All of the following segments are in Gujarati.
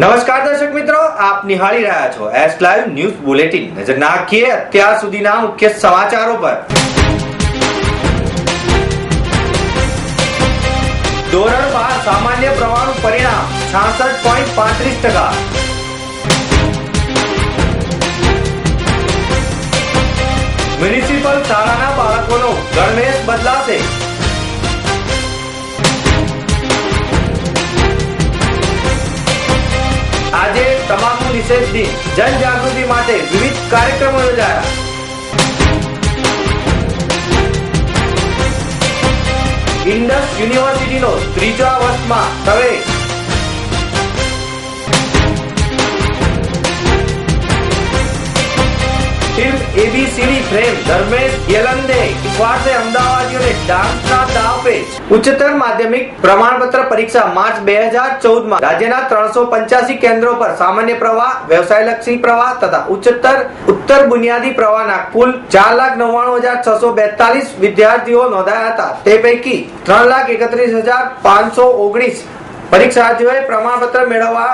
નમસ્કાર દર્શક મિત્રો, આપ નિહાળી રહ્યા છો એસ લાઈવ ન્યૂઝ બુલેટિન નજર નાખીએ અત્યાર સુધીના મુખ્ય સમાચારો પર. ધોરણ બાર સામાન્ય પ્રવાહનું પરિણામ, છાસઠ પોઈન્ટ પાંત્રીસ ટકા. મ્યુનિસિપલ શાળાના બાળકોનો ગણવેશ બદલાશે. આજે તમાકુ નિષેધ દિન. જનજાગૃતિ માટે વિવિધ કાર્યક્રમો યોજાયા. ઇન્ડસ યુનિવર્સિટીનો ત્રીજા વર્ષમાં પ્રવેશ film ABCD fame Dharmesh Yelande વાસે અમદાવાદીઓને ડાન્સના પેચ ઉચ્ચતર માધ્યમિક પ્રમાણપત્ર પરીક્ષા માર્ચ બે હજાર ચૌદમાં રાજ્યના ત્રણસો પંચ્યાસી કેન્દ્રો પર સામાન્ય પ્રવાહ, વ્યવસાયલક્ષી પ્રવાહ તથા ઉચ્ચતર, ઉત્તર બુનિયાદી પ્રવાહના કુલ ચાર લાખ નવ્વાણું હજાર છસો બેતાલીસ વિદ્યાર્થીઓ નોંધાયા હતા. તે પૈકી ત્રણ લાખ એકત્રીસ હજાર પાંચસો ઓગણીસ પરીક્ષાર્થીઓએ પ્રમાણપત્ર મેળવવા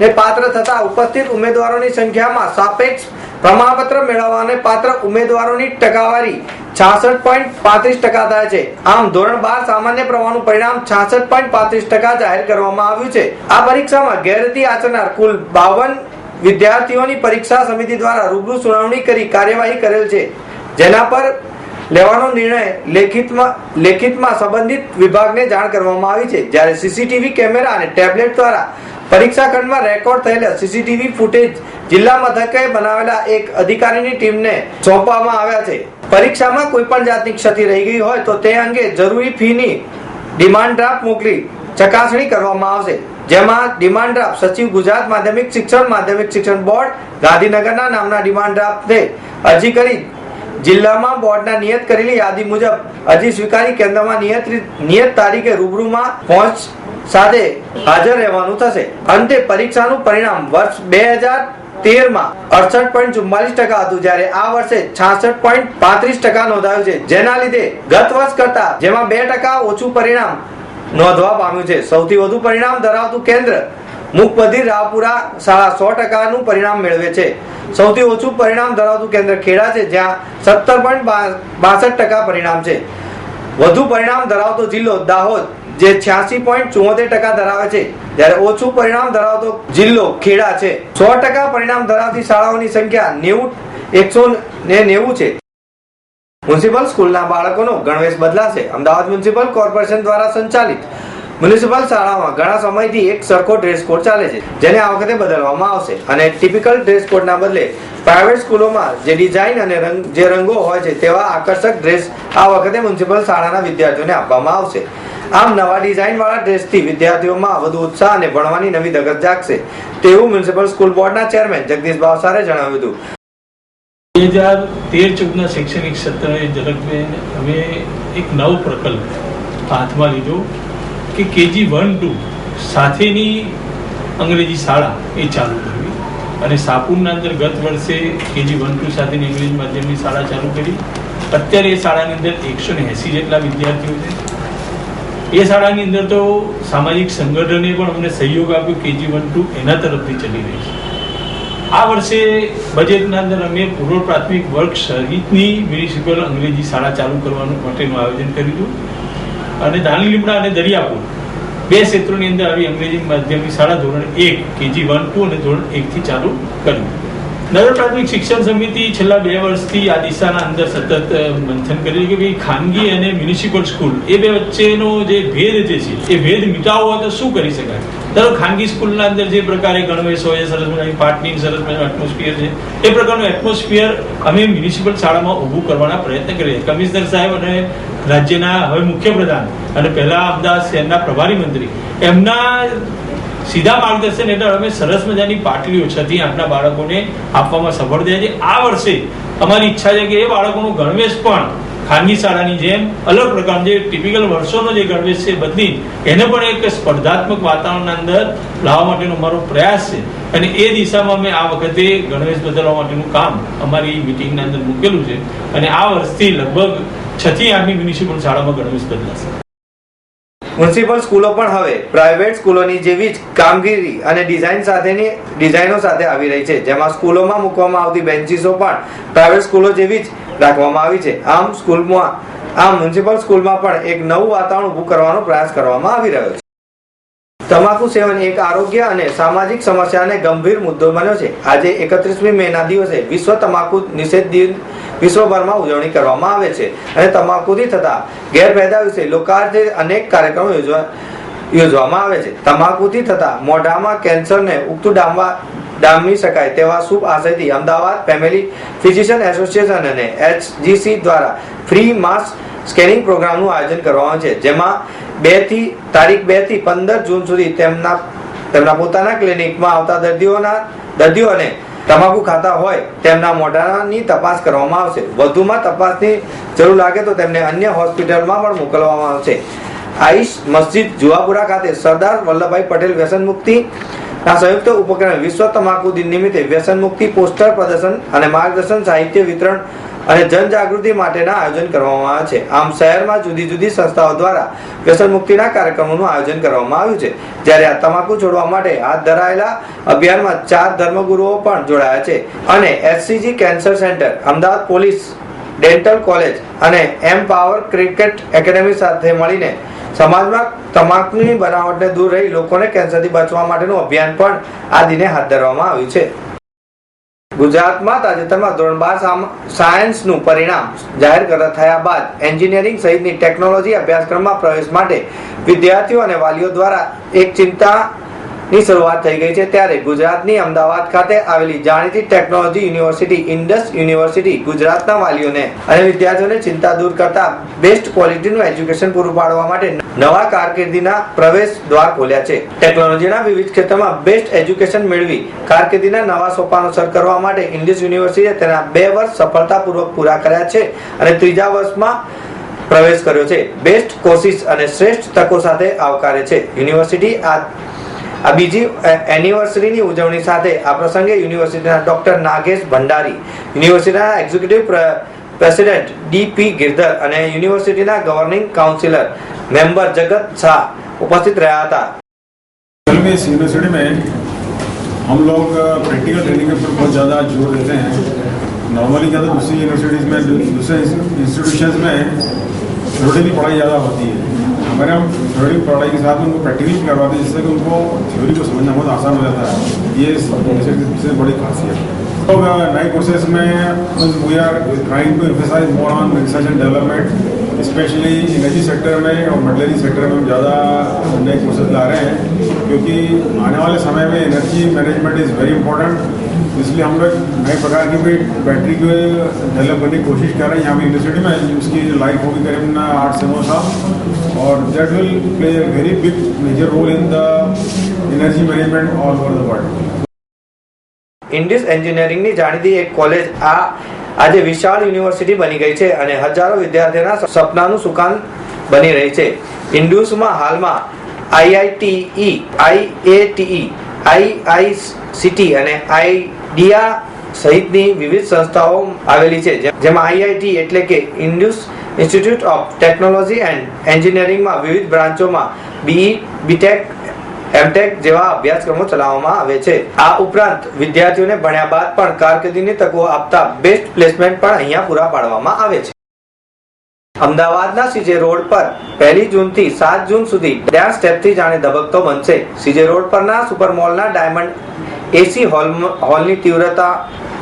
ને પાત્ર થતા ઉપસ્થિત ઉમેદવારોની સંખ્યામાં સાપેક્ષ પ્રમાણપત્ર મેળવવાને પાત્ર ઉમેદવારોની ટકાવારી છાસઠ પોઈન્ટ પાંત્રીસ ટકા થાય છે. આમ ધોરણ બાર સામાન્ય પ્રવાહનું પરિણામ છાસઠ પોઈન્ટ પાંત્રીસ ટકા જાહેર કરવામાં આવ્યું છે. આ પરીક્ષામાં ગેરરીતિ આચરનાર કુલ બાવન વિદ્યાર્થીઓની પરીક્ષા સમિતિ દ્વારા રૂબરૂ સુનાવણી કરી કાર્યવાહી કરેલ છે. જેના પર લેવાનો નિર્ણય લેખિતમાં લેખિતમાં સંબંધિત વિભાગને જાણ કરવામાં આવી છે. જ્યારે સીસીટીવી કેમેરા અને ટેબ્લેટ દ્વારા પરીક્ષા ખંડમાં રેકોર્ડ થયેલા સીસીટીવી ફૂટેજ જિલ્લા મથકે બનાવેલા એક અધિકારીની ટીમને સોંપવામાં આવ્યા છે. પરીક્ષામાં કોઈ પણ જાતની ક્ષતિ રહી ગઈ હોય તો તે અંગે જરૂરી ફીની ડિમાન્ડ ડ્રાફ્ટ મોકલી ચકાસણી કરવામાં આવશે. જેમાં ડિમાન્ડ ડ્રાફ્ટ સચિવ ગુજરાત માધ્યમિક શિક્ષણ માધ્યમિક શિક્ષણ બોર્ડ, ગાંધીનગરના નામના ડિમાન્ડ ડ્રાફ્ટને અરજી કરી જિલ્લામાં બોર્ડના નિયત કરેલી યાદી મુજબ અરજી સ્વીકારી કેન્દ્રમાં નિયત નિયત તારીખે રૂબરૂમાં પહોંચ સાથે હાજર રહેવાનું થશે. અંતે પરીક્ષાનું પરિણામ વર્ષ બે હજાર તેરમાં અડસઠ પોઈન્ટ ચુમ્માલીસ ટકા હતું. જ્યારે આ વર્ષે છાસઠ પોઈન્ટ પાંત્રીસ ટકા નોંધાયું છે. જેના લીધે ગત વર્ષ કરતા જેમાં બે ટકા ઓછું પરિણામ નોંધવા પામ્યું છે. સૌથી વધુ પરિણામ ધરાવતું કેન્દ્ર મુકબધિર રાવપુરા શાળા સો ટકાનું પરિણામ મેળવે છે. સૌથી ઓછું પરિણામ ધરાવતું કેન્દ્ર ખેડા છે, જ્યાં સત્તર પોઈન્ટ બાસઠ ટકા પરિણામ છે. વધુ પરિણામ ધરાવતો જિલ્લો દાહોદ જે છ્યાસી પોઈન્ટ ચુમ્મોતેર ટકા ધરાવે છે. જ્યારે ઓછું પરિણામ ધરાવતો જિલ્લો ખેડા છે. સો ટકા પરિણામ ધરાવતી શાળાઓની સંખ્યા નેવું, એકસો ને નેવું છે. મ્યુનિસિપલ સ્કૂલના બાળકોનો ગણવેશ બદલાશે. અમદાવાદ મ્યુનિસિપલ કોર્પોરેશન દ્વારા સંચાલિત મ્યુનિસિપલ શાળામાં ઘણા સમયથી એક સરખો ડ્રેસ કોડ ચાલે છે, જેને આ વખતે બદલવામાં આવશે. અને ટિપિકલ ડ્રેસ કોડના બદલે પ્રાઇવેટ સ્કૂલોમાં જે ડિઝાઇન અને રંગ, જે રંગો હોય છે તેવા આકર્ષક ડ્રેસ આ વખતે મ્યુનિસિપલ શાળાના વિદ્યાર્થીઓને આપવામાં આવશે. આમ નવા ડિઝાઇન વાળા ડ્રેસથી વિદ્યાર્થીઓમાં વધુ ઉત્સાહ અને ભણવાની નવી ધગત જાગશે, તેવું મ્યુનિસિપલ સ્કૂલ બોર્ડના ચેરમેન જગદીશ ભાવસારે જણાવ્યું હતું. બે હજાર તેર ચૌદના શૈક્ષણિક સત્રને ઝલકમાં અમે એક નવો પ્રકલ્પ હાથમાં લીધો. કે કેજી વન, ટુ સાથેની અંગ્રેજી શાળા એ ચાલુ કરવી અને સાપુરના અંદર ગત વર્ષે કેજી વન, ટુ સાથેની અંગ્રેજી માધ્યમની શાળા ચાલુ કરી. અત્યારે એ શાળાની અંદર એકસો ને એંસી જેટલા વિદ્યાર્થીઓ છે. એ શાળાની અંદર તો સામાજિક સંગઠને પણ અમને સહયોગ આપ્યો કેજી વન, ટુ એના તરફથી ચલી રહી છે. આ વર્ષે બજેટના અંદર અમે પૂર્વ પ્રાથમિક વર્ગ સહિતની મ્યુનિસિપલ અંગ્રેજી શાળા ચાલુ કરવાનું માટેનું આયોજન કર્યું હતું. અને દાણી લીમડા અને દરિયાપુર બે ક્ષેત્રોની અંદર આવી અંગ્રેજી માધ્યમની શાળા ધોરણ એક, કેજી વન ટુ અને ધોરણ એકથી ચાલુ કર્યું. નગર પ્રાથમિક શિક્ષણ સમિતિ છેલ્લા બે વર્ષથી આ દિશાના અંદર સતત મંથન કરી કે ભાઈ ખાનગી અને મ્યુનિસિપલ સ્કૂલ એ બે વચ્ચેનો જે ભેદ જે છે, એ ભેદ મિટાવવો હોય તો શું કરી શકાય? ધારો ખાનગી સ્કૂલના અંદર જે પ્રકારે ગણવેશ હોય, સરસ મજાની પાર્ટની સરસ મજાનું એટમોસ્ફિયર છે, એ પ્રકારનું એટમોસ્ફિયર અમે મ્યુનિસિપલ શાળામાં ઊભું કરવાના પ્રયત્ન કરીએ કમિશનર સાહેબ અને રાજ્યના હવે મુખ્યપ્રધાન અને પહેલા અમદાવાદ શહેરના પ્રભારી મંત્રી, એમના સીધા માર્ગદર્શન હેઠળ અમે સરસ મજાની પાટલીઓ છતી આઠના બાળકોને આપવામાં સફળ થયા છે. આ વર્ષે અમારી ઈચ્છા છે કે એ બાળકોનો ગણવેશ પણ ખાનગી શાળાની જેમ અલગ પ્રકાર જે ટિપિકલ વર્ષોનો જે ગણવેશ છે બદલી એને પણ એક સ્પર્ધાત્મક વાતાવરણના અંદર લાવવા માટેનો અમારો પ્રયાસ છે. અને એ દિશામાં અમે આ વખતે ગણવેશ બદલવા માટેનું કામ અમારી મિટિંગના અંદર મૂકેલું છે. અને આ વર્ષથી લગભગ છથી થી આઠની મ્યુનિસિપલ શાળામાં ગણવેશ બદલાશે. મ્યુનિસિપલ સ્કૂલો પણ હવે પ્રાઇવેટ સ્કૂલોની જેવી જ કામગીરી અને ડિઝાઇન સાથેની ડિઝાઇનો સાથે આવી રહી છે. જેમાં સ્કૂલોમાં મૂકવામાં આવતી બેન્ચીસો પણ પ્રાઇવેટ સ્કૂલો જેવી જ રાખવામાં આવી છે. આમ સ્કૂલમાં, આમ મ્યુનિસિપલ સ્કૂલમાં પણ એક નવું વાતાવરણ ઊભું કરવાનો પ્રયાસ કરવામાં આવી રહ્યો છે. તમાકુ સેવન એક આરોગ્ય અને સામાજિક સમસ્યાને ગંભીર મુદ્દો બન્યો છે. આજે એકત્રીસમી મે ના દિવસે વિશ્વ તમાકુ નિષેધ દિન વિશ્વભરમાં ઉજવણી કરવામાં આવે છે અને તમાકુથી થતા ગેરફાયદા વિશે લોકાર્થે અનેક કાર્યક્રમો યોજવા યોજવામાં આવે છે. તમાકુથી થતા મોઢામાં કેન્સરને ઉગતું ડામવા ડામી શકાય તેવા શુભ આશયથી અમદાવાદ ફેમિલી ફિઝિશિયન એસોસિએશન અને એચજીસી દ્વારા ફ્રી માસ સ્કેનિંગ પ્રોગ્રામનું આયોજન કરવામાં છે. જેમાં બેથી તારીખ બેથી પંદર જૂન સુધી તેમના તેમના પોતાના ક્લિનિકમાં આવતા દર્દીઓના, દર્દીઓને તમાકુ ખાતા હોય, તેમના મોઢાની તપાસ કરવામાં આવશે. વધુમાં તપાસની જરૂર લાગે તો તેમને અન્ય હોસ્પિટલમાં પણ મોકલવામાં આવશે. આઈશ મસ્જિદ જુવાપુરા ખાતે સરદાર વલ્લભભાઈ પટેલ વ્યસન મુક્તિ સંયુક્ત ઉપક્રમે વિશ્વ તમાકુ દિન નિમિત્તે વ્યસન મુક્તિ પોસ્ટર પ્રદર્શન અને માર્ગદર્શન સાહિત્ય વિતરણ અને જનજાગૃતિ માટેના આયોજન કરવામાં આવે છે. આમ શહેરમાં જુદી જુદી સંસ્થાઓ દ્વારા વ્યસન મુક્તિના કાર્યક્રમોનું આયોજન કરવામાં આવ્યું છે. જ્યારે આ તમાકુ છોડવા માટે હાથ ધરાયેલા અભિયાનમાં ચાર ધર્મગુરુઓ પણ જોડાયા છે અને SCG cancer centre Ahmedabad police, dental college અને એમ પાવર ક્રિકેટ એકેડેમી સાથે મળીને સમાજમાં તમાકુની બનાવટને દૂર રહી લોકોને કેન્સરથી બચવા માટેનું અભિયાન પણ આ દિને હાથ ધરવામાં આવ્યું છે. ગુજરાતમાં તાજેતરમાં ધોરણ બાર સાયન્સનું પરિણામ જાહેર કરતા થયા બાદ એન્જિનિયરિંગ સહિતની ટેકનોલોજી અભ્યાસક્રમમાં પ્રવેશ માટે વિદ્યાર્થીઓ અને વાલીઓ દ્વારા એક ચિંતાની શરૂઆત થઈ ગઈ છે. ત્યારે ગુજરાતની અમદાવાદ ખાતે આવેલી જાણીતી ટેકનોલોજી યુનિવર્સિટી, ઇન્ડસ યુનિવર્સિટી ગુજરાતના વાલીઓને અને વિદ્યાર્થીઓને ચિંતા દૂર કરતા બેસ્ટ ક્વોલિટીનું એજ્યુકેશન પૂરું પાડવા માટે નવા કારકિર્દીના પ્રવેશ દ્વાર ખોલ્યા છે. ટેકનોલોજીના વિવિધ ક્ષેત્રમાં બેસ્ટ એજ્યુકેશન મેળવી કારકિર્દીના નવા સોપાનો સર કરવા માટે ઇન્ડિયસ યુનિવર્સિટીએ તેના બે વર્ષ સફળતાપૂર્વક પૂરા કર્યા છે અને ત્રીજા વર્ષમાં પ્રવેશ કર્યો છે. બેસ્ટ કોર્સિસ અને શ્રેષ્ઠ તકો સાથે આવકારે છે. યુનિવર્સિટી આ આ બીજી એનિવર્સરીની ઉજવણી સાથે આ પ્રસંગે યુનિવર્સિટીના ડોક્ટર નાગેશ ભંડારી યુનિવર્સિટીના એક્ઝિક્યુટિવ પ્રેસિડેન્ટ ડીપી ગિરધર અને યુનિવર્સિટીના ગવર્નિંગ કાઉન્સિલર મેમ્બર જગત શાહ ઉપસ્થિત રહ્યા હતા असल में इस यूनिवर्सिटी में हम लोग प्रैक्टिकल ट्रेनिंग के ऊपर बहुत ज़्यादा जोर देते हैं नॉर्मली क्या तो दूसरी यूनिवर्सिटीज़ में दू- दूसरे इंस्टीट्यूशंस में थ्योरी की पढ़ाई ज़्यादा होती है हमारे हम थ्योरी पढ़ाई के साथ उनको प्रैक्टिकल भी करवाते हैं जिससे कि उनको थ्योरी को समझना बहुत आसान हो जाता है ये इस यूनिवर्सिटी की सबसे बड़ी खासियत है तो नए कोर्सेज में we are trying to emphasize more on research and development specially energy sector में और मटेरियल सेक्टर में हम ज़्यादा नए कोर्सेज ला रहे हैं, क्योंकि आने वाले समय में energy management is very important इसलिए हम लोग नए प्रकार की भी बैटरी को डेवलप करने की कोशिश कर रहे हैं। यहाँ पे यूनिवर्सिटी में उसकी लाइफ होगी करीबन आठ से नौ साल। और that will play a very big major role in the energy management all over the world Indus એન્જિનિયરિંગની જાણીતી એક કોલેજ આ આજે વિશાળ યુનિવર્સિટી બની ગઈ છે અને હજારો વિદ્યાર્થીઓના સપનાનું સુકાન બની રહી છે. ઇન્ડુસમાં હાલમાં આઈઆઈટીઈ આઈએટીઈ આઈઆઈસીટી અને આઈડિયા સહિતની વિવિધ સંસ્થાઓ આવેલી છે. જેમાં આઈઆઈટી એટલે કે Indus institute of technology and એન્જિનિયરિંગમાં વિવિધ બ્રાન્ચોમાં બીઈ બીટેક એમટેક જેવા અભ્યાસક્રમો ચલાવવામાં આવે છે. આ ઉપરાંત વિદ્યાર્થીઓને ભણ્યા બાદ પણ કારકિર્દીની તકો આપતા બેસ્ટ પ્લેસમેન્ટ પણ અહીંયા પૂરા પાડવામાં આવે છે. અમદાવાદના સીજે રોડ પર પહેલી જૂનથી સાત જૂન સુધી ડેન્સ સ્ટેપથી જાણે ધબકતો બનશે. સીજે રોડ પરના સુપર મોલના ડાયમંડ એસી હોલ હોલની તીવ્રતા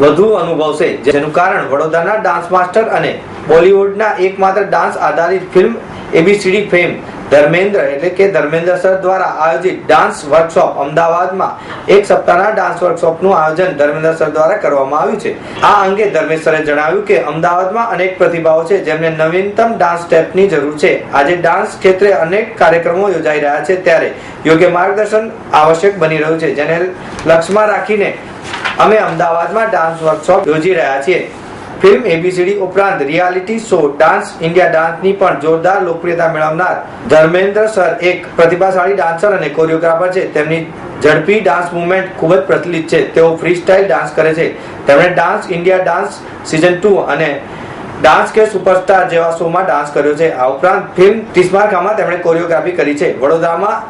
વધુ અનુભવશે, જેનું કારણ વડોદરાના ડાન્સ માસ્ટર અને બોલિવૂડના એકમાત્ર ડાન્સ આધારિત ફિલ્મ એબીસીડી ફેમ ધર્મેન્દ્ર એટલે કે ધર્મેન્દ્ર સર દ્વારા આયોજિત ડાન્સ વર્કશોપ અમદાવાદમાં એક સપ્તાહના ડાન્સ વર્કશોપનું આયોજન ધર્મેન્દ્ર સર દ્વારા કરવામાં આવ્યું છે. આ અંગે ધર્મેશ જણાવ્યું કે અમદાવાદમાં અનેક પ્રતિભાઓ છે જેમને નવીનતમ ડાન્સ સ્ટેપની જરૂર છે. આજે ડાન્સ ક્ષેત્રે અનેક કાર્યક્રમો યોજાઈ રહ્યા છે ત્યારે યોગ્ય માર્ગદર્શન આવશ્યક બની રહ્યું છે. જેને લક્ષ્યમાં રાખીને અમે અમદાવાદમાં ડાન્સ વર્કશોપ યોજી રહ્યા છીએ. ફિલ્મ એબીસીડી ઉપરાંત રિયાલિટી શો, ડાન્સ, ઇન્ડિયા ડાન્સની પણ જોરદાર લોકપ્રિયતા મેળવનાર ધર્મેન્દ્ર સર એક પ્રતિભાશાળી ડાન્સર અને કોરિયોગ્રાફર છે. તેમની ઝડપી ડાન્સ મુવમેન્ટ ખૂબ જ પ્રચલિત છે. તેઓ ફ્રી સ્ટાઇલ ડાન્સ કરે છે. તેમણે dance India dance season two અને ડાન્સ કે સુપરસ્ટાર જેવા શોમાં ડાન્સ કર્યો છે. આ ઉપરાંત ફિલ્મ તિસ્મારકામાં તેમણે કોરિયોગ્રાફી કરી છે. વડોદરામાં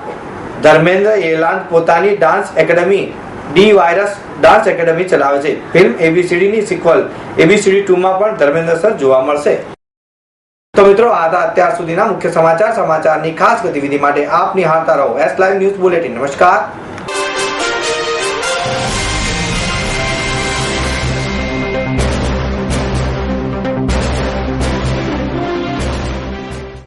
ધર્મેન્દ્ર એલાન પોતાની dance academy D virus dance academy ચલાવે છે. ફિલ્મ એબીસીડી ની સિક્વલ. એબીસીડી ટુ માં પણ ધર્મેન્દ્ર સર જોવા મળશે. તો મિત્રો, આ હતા અત્યાર સુધીના મુખ્ય સમાચાર. સમાચારની ખાસ ગતિવિધિ માટે આપ નિહાળતા રહો એસ લાઈવ ન્યૂઝ બુલેટિન નમસ્કાર.